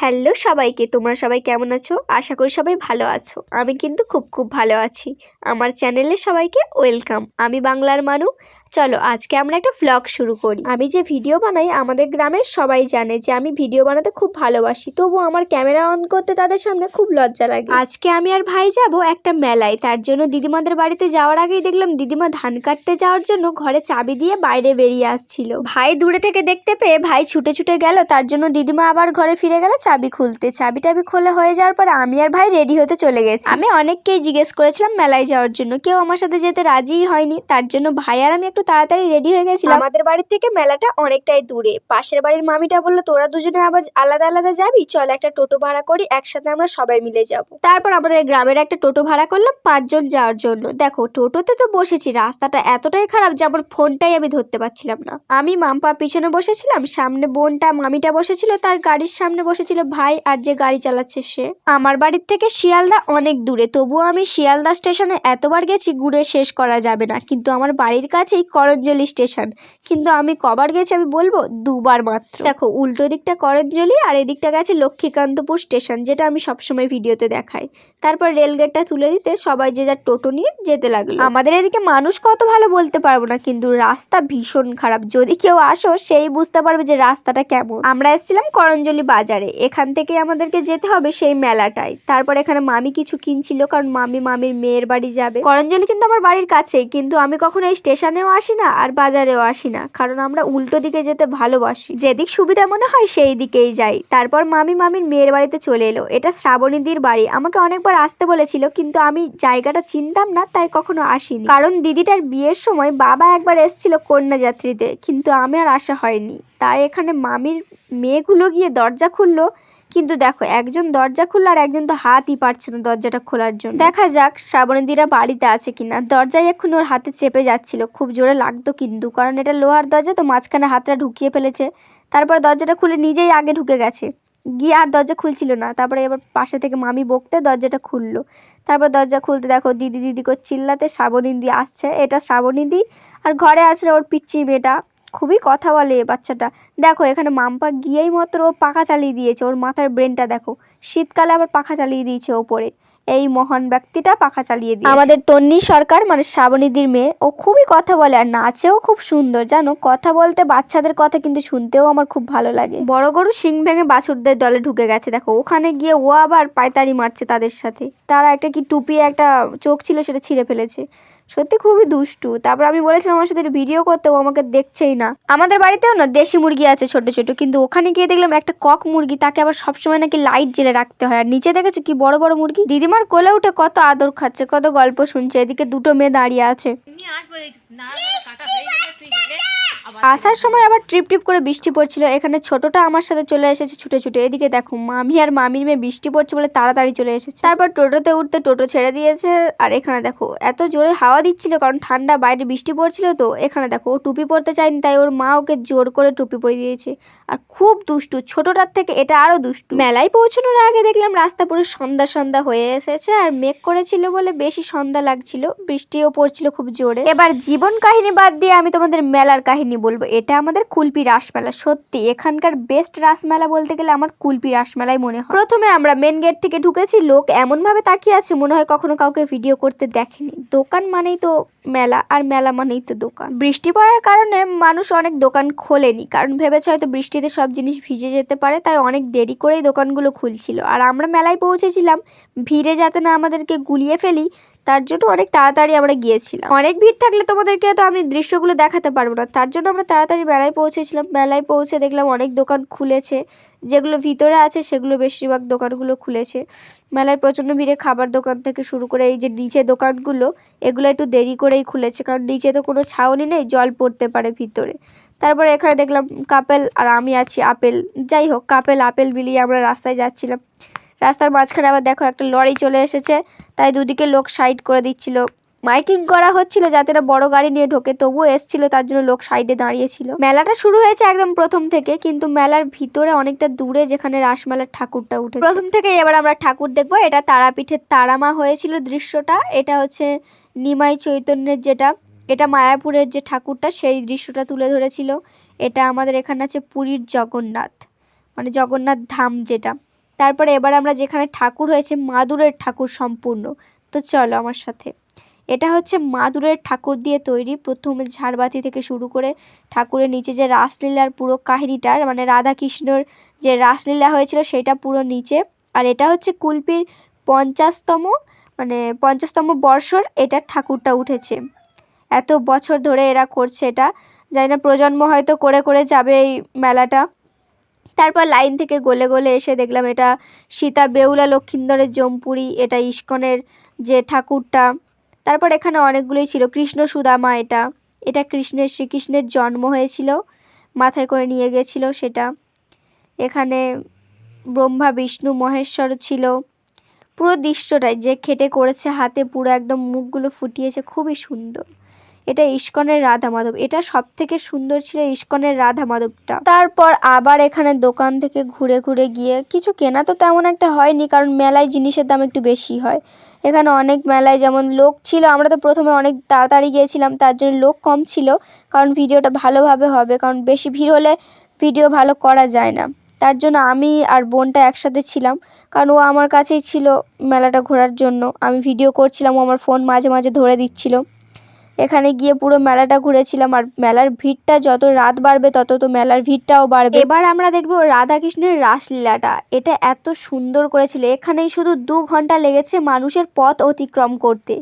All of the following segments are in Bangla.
হ্যালো সবাইকে, তোমরা সবাই কেমন আছো? আশা করি সবাই ভালো আছো। আমি কিন্তু খুব খুব ভালো আছি। আমার চ্যানেলে সবাইকে ওয়েলকাম। আমি বাংলার মানু। চলো, আজকে আমরা একটা ভ্লগ শুরু করি। আমি যে ভিডিও বানাই, আমাদের গ্রামের সবাই জানে যে আমি ভিডিও বানাতে খুব ভালোবাসি। তবু আমার ক্যামেরা অন করতে তাদের সামনে খুব লজ্জা লাগে। আজকে আমি আর ভাই যাব একটা মেলায়। তার জন্য দিদিমাদের বাড়িতে যাওয়ার আগেই দেখলাম দিদিমা ধান কাটতে যাওয়ার জন্য ঘরে চাবি দিয়ে বাইরে বেরিয়ে আসছিল। ভাই দূরে থেকে দেখতে পেয়ে ভাই ছুটে ছুটে গেল। তার জন্য দিদিমা আবার ঘরে ফিরে গেল চাবি খুলতে। চাবি টাবি খোলা হয়ে যাওয়ার পর আমি আর ভাই রেডি হতে চলে গেছি। আমি অনেককেই জিজ্ঞেস করেছিলাম মেলায় যাওয়ার জন্য। কেউ আমার সাথে যেতে রাজিই হয়নি। তার জন্য ভাই আর আমি একটু তাড়াতাড়ি রেডি হয়ে গেছিলাম। আমাদের বাড়ির থেকে মেলাটা অনেকটাই দূরে। পাশের বাড়ির মামিটা বলল তোরা দুজনে আবার আলাদা আলাদা যাবি? চল একটা টোটো ভাড়া করি একসাথে আমরা সবাই মিলে যাব। তারপর আমাদের গ্রামের একটা টোটো ভাড়া করলাম পাঁচজন যাওয়ার জন্য। দেখো টোটোতে তো বসেছি রাস্তাটা এতটাই খারাপ যে আমার ফোনটাই আমি ধরতে পারছিলাম না। আমি মাম্পা পিছনে বসেছিলাম সামনে বোনটা মামিটা বসেছিল তার গাড়ির সামনে বসেছিল। ভাই, আর যে গাড়ি চালাচ্ছে সে? আমার বাড়ির থেকে শিয়ালদা অনেক দূরে। তবুও আমি শিয়ালদা স্টেশনে এতবার গেছি, ঘুরে শেষ করা যাবে না। কিন্তু আমার বাড়ির কাছেই করঞ্জলি স্টেশন। কিন্তু আমি কবার গেছি আমি বলব, দুবার মাত্র। দেখো, উল্টো দিকটা করঞ্জলি আর এদিকটা গেছে লক্ষ্মীকান্তপুর স্টেশন, যেটা আমি সবসময় ভিডিওতে দেখাই। তারপর রেলগেটটা তুলে দিতে সবাই যে যার টোটো নিয়ে যেতে লাগল। আমাদের এদিকে মানুষ কত ভালো বলতে পারব না, কিন্তু রাস্তা ভীষণ খারাপ। যদি কেউ আসো, সেই বুঝতে পারবে যে রাস্তাটা কেমন। আমরা এসেছিলাম করঞ্জলি বাজারে। এখান থেকে আমাদেরকে যেতে হবে সেই মেলাটায়। তারপর এখানে মামি কিছু কিনছিল, কারণ মামি মামির মেয়ের বাড়ি যাবে। করঞ্জলি কিন্তু আমার বাড়ির কাছেই, কিন্তু আমি কখনো এই স্টেশনেও আসি না আর বাজারেও আসি না, কারণ আমরা উল্টো দিকে যেতে ভালোবাসি। যেদিক সুবিধা মনে হয় সেই দিকেই যাই। তারপর মামি মামির মেয়ের বাড়িতে চলে এলো। এটা শ্রাবণীদির বাড়ি। আমাকে অনেকবার আসতে বলেছিল, কিন্তু আমি জায়গাটা চিনতাম না, তাই কখনো আসিনি। কারণ দিদিটার বিয়ের সময় বাবা একবার এসেছিল কন্যাযাত্রীতে, কিন্তু আমি আর আসা হয়নি। তাই এখানে মামির মেয়েগুলো গিয়ে দরজা খুললো। কিন্তু দেখো, একজন দরজা খুললো আর একজন তো হাতই পারছে না দরজাটা খোলার জন্য। দেখা যাক শ্রাবণীদিরা বাড়িতে আছে কিনা। দরজায় এখন ওর হাতে চেপে যাচ্ছিল। খুব জোরে লাগতো কিন্তু, কারণ এটা লোহার দরজা তো মাঝখানে হাতটা ঢুকিয়ে ফেলেছে। তারপর দরজাটা খুলে নিজেই আগে ঢুকে গেছে। গিয়ে আর দরজা খুলছিল না। তারপরে এবার পাশে থেকে মামি বকতে দরজাটা খুললো। তারপর দরজা খুলতে দেখো, দিদি দিদি করে চিল্লাতে শ্রাবণীদি আসছে। এটা শ্রাবণীদি। আর ঘরে আছে ওর পিচ্চি মেয়েটা। খুবই কথা বলে বাচ্চাটা। দেখো এখানে মাম্পা গিয়েই মাত্র ও পাখা চালিয়ে দিয়েছে। ওর মাথার ব্রেনটা দেখো শীতকালে আবার পাখা চালিয়ে দিয়েছে ওপরে। এই মহান ব্যক্তিটা পাখা চালিয়ে দিয়ে আমাদের তন্নি সরকার মানে শ্রাবণীদির মেয়ে ও খুবই কথা বলে আর নাচেও খুব সুন্দর জানো? কথা বলতে বাচ্চাদের কথা কিন্তু শুনতেও আমার খুব ভালো লাগে। বড় গরু শিং ভেঙে বাছুরদের দলে ঢুকে গেছে দেখো। ওখানে গিয়ে ও আবার পায়তারি মারছে তাদের সাথে। তারা একটা কি টুপি একটা চোখ ছিল সেটা ছিঁড়ে ফেলেছে। সত্যি খুবই দুষ্টু। তারপর আমি বলেছিলাম আমার সাথে ভিডিও করতে, ও আমাকে দেখছেই না। আমাদের বাড়িতেও না দেশি মুরগি আছে ছোট ছোট, কিন্তু ওখানে গিয়ে দেখলাম একটা কক মুরগি, তাকে আবার সবসময় নাকি লাইট জেলে রাখতে হয়। আর নিচে দেখেছ কি বড় বড় মুরগি? দিদিমার কোলে উঠে কত আদর খাচ্ছে, কত গল্প শুনছে, এদিকে দুটো মেয়ে দাঁড়িয়ে আছে। আসার সময় আবার ট্রিপ ট্রিপ করে বৃষ্টি পড়ছিল। এখানে ছোটটা আমার সাথে চলে এসেছে ছুটে ছুটে। এদিকে দেখো মামি আর মামির মেয়ে বৃষ্টি পড়ছে বলে তাড়াতাড়ি চলে এসেছে। তারপর টোটোতে উঠতে টোটো ছেড়ে দিয়েছে। আর এখানে দেখো এত জোরে হাওয়া দিচ্ছিল কারণ ঠান্ডা বাইরে বৃষ্টি পড়ছিল তো। এখানে দেখো ও টুপি পরতে চায়নি তাই ওর মা ওকে জোর করে টুপি পরে দিয়েছে। আর খুব দুষ্টু ছোটটার থেকে এটা আরও দুষ্টু। মেলায় পৌঁছানোর আগে দেখলাম রাস্তা পুরো সন্ধ্যা সন্ধ্যা হয়ে এসেছে আর মেঘ করেছিল বলে বেশি সন্ধ্যা লাগছিল। বৃষ্টিও পড়ছিল খুব জোরে। এবার জীবন কাহিনী বাদ দিয়ে আমি তোমাদের মেলার কাহিনী বলব, এটা আমাদের কুলপি রাসমেলা, সত্যি। এখানকার বেস্ট রাসমেলা বলতে গেলে আমার কুলপি রাসমেলাই মনে হয়। প্রথমে আমরা মেন গেট থেকে ঢুকেছি, লোক এমন ভাবে তাকিয়ে আছে মনে হয় কখনো কাউকে ভিডিও করতে দেখেনি। দোকান মানেই তো মেলা, আর মেলা মানেই তো দোকান। বৃষ্টি পড়ার কারণে মানুষ অনেক দোকান খোলেনি, কারণ ভেবেছে হয়তো বৃষ্টিতে সব জিনিস ভিজে যেতে পারে, তাই অনেক দেরি করেই দোকানগুলো খুলছিল। আর আমরা মেলায় পৌঁছেছিলাম, ভিড়ে যাতে না আমাদেরকে গুলিয়ে ফেলি তার জন্য অনেক তাড়াতাড়ি আমরা গিয়েছিলাম। অনেক ভিড় থাকলে তোমাদেরকে তো আমি দৃশ্যগুলো দেখাতে পারব না। তার জন্য আমরা তাড়াতাড়ি মেলায় পৌঁছেছিলাম। মেলায় পৌঁছে দেখলাম অনেক দোকান খুলেছে। যেগুলো ভিতরে আছে সেগুলো বেশিরভাগ দোকানগুলো খুলেছে। মেলায় প্রচণ্ড ভিড়ে খাবার দোকান থেকে শুরু করে এই যে নিচে দোকানগুলো, এগুলো একটু দেরি করেই খুলেছে। কারণ নিচে তো কোনো ছাউনি নেই, জল পড়তে পারে ভিতরে। তারপরে এখানে দেখলাম কাপেল আর আমি আছি আপেল। যাই হোক, কাপেল, আপেল বিলিয়ে আমরা রাস্তায় যাচ্ছিলাম। রাস্তার মাঝখানে আবার দেখো একটা লরি চলে এসেছে, তাই দুদিকে লোক সাইড করে দিচ্ছিল। মাইকিং করা হচ্ছিল যাতে না বড় গাড়ি নিয়ে ঢোকে, তবুও এসছিল, তার জন্য লোক সাইডে দাঁড়িয়েছিল। মেলাটা শুরু হয়েছে একদম প্রথম থেকে, কিন্তু মেলার ভিতরে অনেকটা দূরে যেখানে রাসমেলার ঠাকুরটা উঠে প্রথম থেকে এবার আমরা ঠাকুর দেখব, এটা তারাপীঠের তারামা হয়েছিল দৃশ্যটা, এটা হচ্ছে নিমাই চৈতন্যের যেটা, এটা মায়াপুরের যে ঠাকুরটা, সেই দৃশ্যটা তুলে ধরেছিল। এটা আমাদের এখানে আছে পুরীর জগন্নাথ মানে জগন্নাথ ধাম যেটা। তারপরে এবার আমরা যেখানে ঠাকুর হয়েছে মাদুরের ঠাকুর সম্পূর্ণ। তো চলো আমার সাথে। এটা হচ্ছে মাদুরের ঠাকুর দিয়ে তৈরি প্রথমে ঝাড়বাতি থেকে শুরু করে ঠাকুরের নিচে যে রাসলীলার পুরো কাহিনীটার মানে রাধা কৃষ্ণর যে রাসলীলা হয়েছিল সেটা পুরো নিচে। আর এটা হচ্ছে কুলপির পঞ্চাশতম মানে পঞ্চাশতম বর্ষর এটা ঠাকুরটা উঠেছে। এত বছর ধরে এরা করছে এটা। জানি না, প্রজন্ম হয়তো করে করে যাবে এই মেলাটা। তারপর লাইন থেকে গলে গলে এসে দেখলাম এটা সীতা বেউলা লক্ষিন্দরের জমপুরি, এটা ইস্কনের যে ঠাকুরটা। তারপর এখানে অনেকগুলোই ছিল। কৃষ্ণ সুদামা এটা। এটা কৃষ্ণের, শ্রীকৃষ্ণের জন্ম হয়েছিল। মাথায় করে নিয়ে গেছিল সেটা। এখানে ব্রহ্মা, বিষ্ণু, মহেশ্বর ছিল। পুরো দৃশ্যটাই যে খেটে করেছে হাতে পুরো একদম মুখগুলো ফুটিয়েছে, খুবই সুন্দর। এটা ইস্কনের রাধা মাধব এটা সব থেকে সুন্দর ছিল ইস্কনের রাধা মাধবটা তারপর আবার এখানে দোকান থেকে ঘুরে ঘুরে গিয়ে কিছু কেনা তো তেমন একটা হয়নি, কারণ মেলায় জিনিসের দাম একটু বেশি হয়। এখানে অনেক মেলায় যেমন লোক ছিল, আমরা তো প্রথমে অনেক তাড়াতাড়ি গিয়েছিলাম, তার জন্য লোক কম ছিল, কারণ ভিডিওটা ভালোভাবে হবে, কারণ বেশি ভিড় হলে ভিডিও ভালো করা যায় না। তার জন্য আমি আর বোনটা একসাথে ছিলাম, কারণ ও আমার কাছেই ছিল মেলাটা ঘোরার জন্য। আমি ভিডিও করছিলাম, ও আমার ফোন মাঝে মাঝে ধরে দিচ্ছিল। এখানে গিয়ে পুরো মেলাটা ঘুরেছিলাম আর মেলার ভিড়টা যত রাত বাড়বে তত তো মেলার ভিড়টাও বাড়বে। এবার আমরা দেখব রাধাকৃষ্ণের রাসলীলাটা। এটা এত সুন্দর করেছিল। এখানেই শুধু দু ঘণ্টা লেগেছে মানুষের পথ অতিক্রম করতে।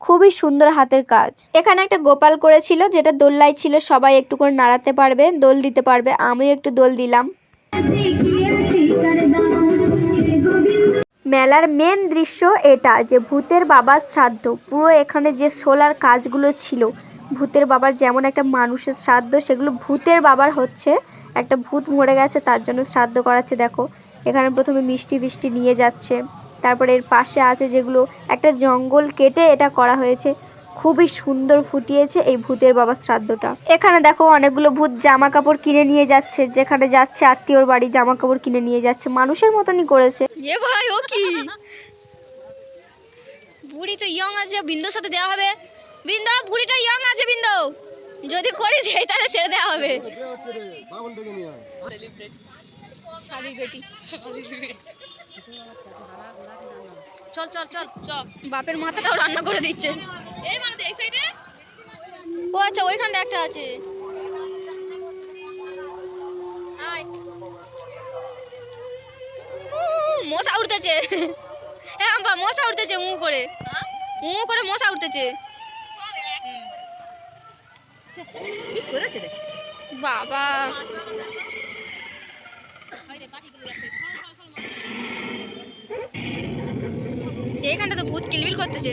খুবই সুন্দর হাতের কাজ। এখানে একটা গোপাল করেছিল, যেটা দোল্লাই ছিল, সবাই একটু করে নাড়াতে পারবে, দোল দিতে পারবে। আমিও একটু দোল দিলাম। মেলার মেন দৃশ্য এটা, যে ভূতের বাবার শ্রাদ্ধ। পুরো এখানে যে সোলার কাজগুলো ছিল, ভূতের বাবার যেমন একটা মানুষের শ্রাদ্ধ, সেগুলো ভূতের বাবার হচ্ছে। একটা ভূত মরে গেছে, তার জন্য শ্রাদ্ধ করাচ্ছে, দেখো। এখানে প্রথমে মিষ্টি বৃষ্টি নিয়ে যাচ্ছে, তারপরে এর পাশে আছে যেগুলো, একটা জঙ্গল কেটে এটা করা হয়েছে। খুবই সুন্দর ফুটিয়েছে এই ভূতের বাবার শ্রাদ্ধটা। এখানে দেখো অনেকগুলো ভূত জামা কাপড় কিনে নিয়ে যাচ্ছে যেখানে যাচ্ছে আত্মীয়র বাড়ি জামা কাপড় কিনে নিয়ে যাচ্ছে মানুষের মতনই করেছে। এ ভাই ও কি? বুড়ি তো ইয়ং আছে বিন্দুর সাথে দেওয়া হবে। বিন্দু বুড়িটা ইয়ং আছে বিন্দু। যদি করিস এই তাহলে ছেড়ে দেওয়া হবে। চল চল চল চল। বাপের মাথাটাও রান্না করে দিচ্ছে। এই মানে এই সাইডে ও আচ্ছা ওইখানটা একটা আছে। মশা উঠতেছে হ্যাঁ আম্বা মশা উঠতেছে মু করে। মু করে মশা উঠতেছে কি করেছে রে বাবা। এইখানটা তো ভূত কিলবিল করতেছে।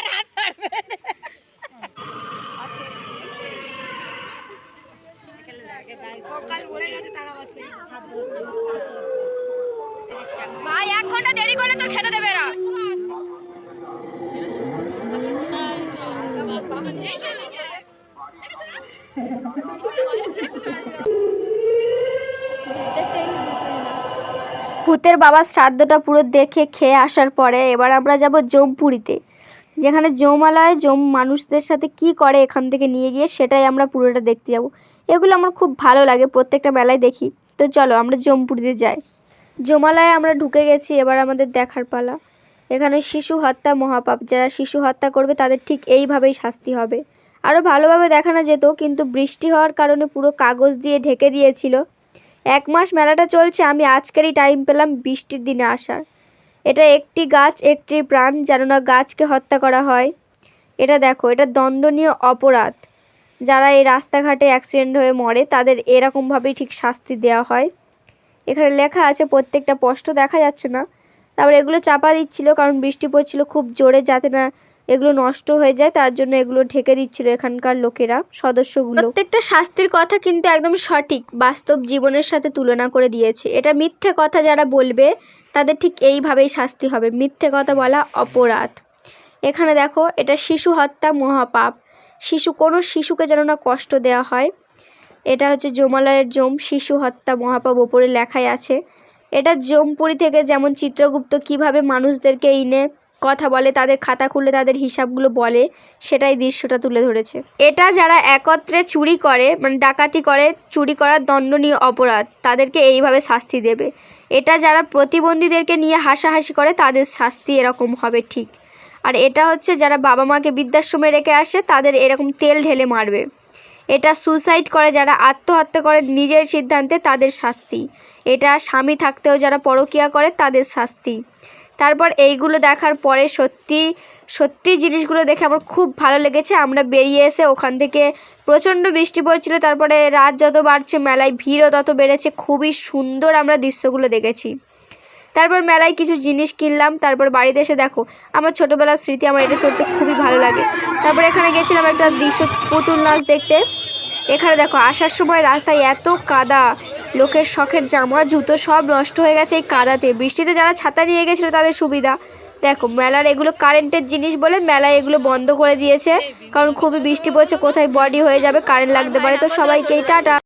ভাই, এক ঘণ্টা দেরি করলে তোর খেতে দেবে না। ভূতের বাবার শ্রাদ্ধটা পুরো দেখে খেয়ে আসার পরে এবার আমরা যাব জমপুরিতে, যেখানে জমালয়, জম মানুষদের সাথে কি করে এখান থেকে নিয়ে গিয়ে সেটাই আমরা পুরোটা দেখতে যাব। এগুলো আমার খুব ভালো লাগে, প্রত্যেকটা মেলায় দেখি। তো চলো আমরা জমপুরিতে যাই। জমালায় আমরা ঢুকে গেছি, এবার আমাদের দেখার পালা। এখানে শিশু হত্যা মহাপাপ, যারা শিশু হত্যা করবে তাদের ঠিক এইভাবেই শাস্তি হবে। আরও ভালোভাবে দেখানো যেত, কিন্তু বৃষ্টি হওয়ার কারণে পুরো কাগজ দিয়ে ঢেকে দিয়েছিল। এক মাস মেলাটা চলছে, আমি আজকেরই টাইম পেলাম বৃষ্টির দিনে আসার। এটা একটি গাছ, একটি প্রাণ, যেন না গাছকে হত্যা করা হয়। এটা দেখো, এটা দণ্ডনীয় অপরাধ। যারা এই রাস্তাঘাটে অ্যাক্সিডেন্ট হয়ে মরে, তাদের এরকমভাবেই ঠিক শাস্তি দেওয়া হয়। এখানে লেখা আছে, প্রত্যেকটা স্পষ্ট দেখা যাচ্ছে না। তারপর এগুলো চাপা দিচ্ছিল, কারণ বৃষ্টি পড়ছিল, খুব জোরে যাতে না এগুলো নষ্ট হয়ে যায়, তার জন্য এগুলো ঢেকে দিচ্ছিল এখানকার লোকেরা, সদস্যগুলো। প্রত্যেকটা শাস্তির কথা কিন্তু একদম সঠিক, বাস্তব জীবনের সাথে তুলনা করে দিয়েছে। এটা মিথ্যে কথা যারা বলবে, তাদের ঠিক এইভাবেই শাস্তি হবে। মিথ্যে কথা বলা অপরাধ। এখানে দেখো, এটা শিশু হত্যা মহাপাপ। শিশু, কোনো শিশুকে যেন না কষ্ট দেওয়া হয়। এটা হচ্ছে জমালয়ের জম শিশু হত্যা মহাপাপ, ওপরে লেখাই আছে। এটা জমপুরি থেকে যেমন চিত্রগুপ্ত কীভাবে মানুষদেরকে এনে কথা বলে, তাদের খাতা খুলে, তাদের হিসাবগুলো বলে, সেটাই দৃশ্যটা তুলে ধরেছে। এটা যারা একত্রে চুরি করে মানে ডাকাতি করে, চুরি করার দণ্ডনীয় অপরাধ, তাদেরকে এইভাবে শাস্তি দেবে। এটা যারা প্রতিবন্ধীদেরকে নিয়ে হাসাহাসি করে, তাদের শাস্তি এরকম হবে ঠিক। আর এটা হচ্ছে যারা বাবা মাকে বৃদ্ধাশ্রমে রেখে আসে, তাদের এরকম তেল ঢেলে মারবে। এটা সুসাইড করে যারা আত্মহত্যা করে নিজের সিদ্ধান্তে, তাদের শাস্তি। এটা স্বামী থাকতেও যারা পরকিয়া করে, তাদের শাস্তি। তারপর এইগুলো দেখার পরে সত্যি সত্যি জিনিসগুলো দেখে আমার খুব ভালো লেগেছে। আমরা বেরিয়ে এসে ওখান থেকে প্রচণ্ড বৃষ্টি পড়ছিল, তারপরে রাত যত বাড়ছে, মেলায় ভিড়ও তত বেড়েছে। খুবই সুন্দর আমরা দৃশ্যগুলো দেখেছি। তারপর মেলায় কিছু জিনিস কিনলাম, তারপর বাড়িতে এসে দেখো, আমার ছোটোবেলার স্মৃতি আমার এটা চড়তে খুবই ভালো লাগে। তারপর এখানে গেছিলাম একটা দৃশ্য পুতুল নাচ দেখতে। এখানে দেখো, আসার সময় রাস্তায় এত কাদা, লোকের শখের জামা, জুতো সব নষ্ট হয়ে গেছে এই কাদাতে। বৃষ্টিতে যারা ছাতা নিয়ে গেছিল তাদের সুবিধা। দেখো, মেলার এগুলো কারেন্টের জিনিস বলে মেলায় এগুলো বন্ধ করে দিয়েছে, কারণ খুবই বৃষ্টি পড়ছে, কোথায় বডি হয়ে যাবে কারেন্ট লাগতে পারে। তো সবাইকেই টাটা।